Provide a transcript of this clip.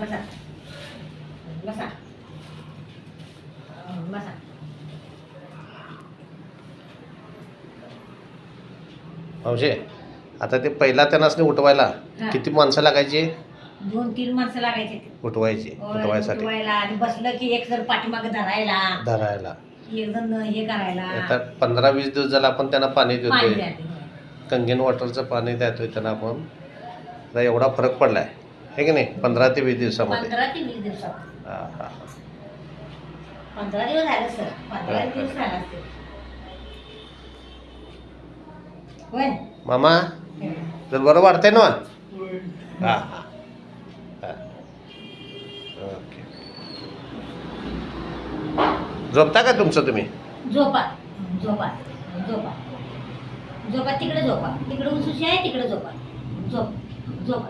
बसा बसा बसा मावशे आता ते पहिला त्यांनाच उठवायला हा. किती माणसं लागायची? दोन तीन माणसं लागायचे. उठवायची उठवायसाठी. उठवायला आणि बसलं की एक जण पाठीमागे धरायला. धरायला. एक जण हे करायला. पंधरा वीस दिवस झाला आपण त्यांना पाणी पाणी देतोय द्यायचं. कंगेन वॉटरचं पाणी देतोय त्यांना आपण. आता एवढा फरक पडलाय. हे की नाही? पंधरा ते वीस दिवसामध्ये. पंधरा ते वीस दिवसात. हा हा पंधरा दिवस झालं सर. पंधरा हा. दिवस झाला असेल. होय? मामा? तर बरं वाटतंय ना? हा हा. हा. ओके. झोपता का तुमचं तुम्ही? झोपा. झोपा. झोपा. झोपा. तिकडे झोपा. तिकडे उसूशी आहे तिकडे झोपा. झोप. झोपा.